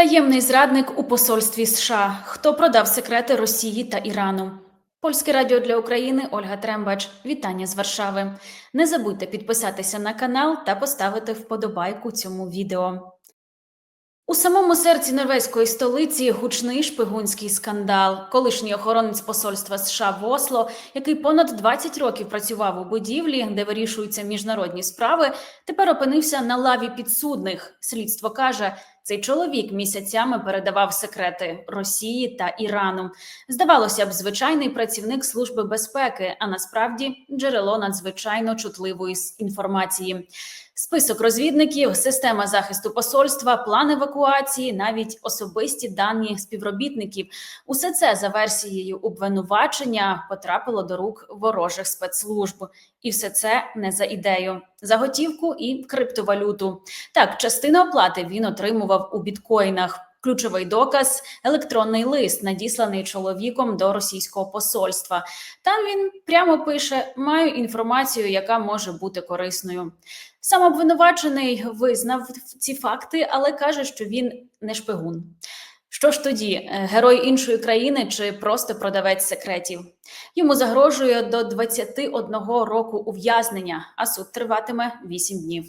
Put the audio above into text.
Таємний зрадник у посольстві США. Хто продав секрети Росії та Ірану? Польське радіо для України Ольга Трембач. Вітання з Варшави. Не забудьте підписатися на канал та поставити вподобайку цьому відео. У самому серці норвезької столиці гучний шпигунський скандал. Колишній охоронець посольства США в Осло, який понад 20 років працював у будівлі, де вирішуються міжнародні справи, тепер опинився на лаві підсудних. Слідство каже, цей чоловік місяцями передавав секрети Росії та Ірану. Здавалося б, звичайний працівник служби безпеки, а насправді джерело надзвичайно чутливої інформації. Список розвідників, система захисту посольства, план евакуації, навіть особисті дані співробітників. Усе це за версією обвинувачення потрапило до рук ворожих спецслужб, і все це не за ідею, за готівку і криптовалюту. Так, частину оплати він отримував у біткоїнах. Ключовий доказ електронний лист, надісланий чоловіком до російського посольства. Там він прямо пише: маю інформацію, яка може бути корисною. Сам обвинувачений визнав ці факти, але каже, що він не шпигун. Що ж тоді, е, герой іншої країни чи просто продавець секретів? Йому загрожує до 21 року ув'язнення, а суд триватиме 8 днів.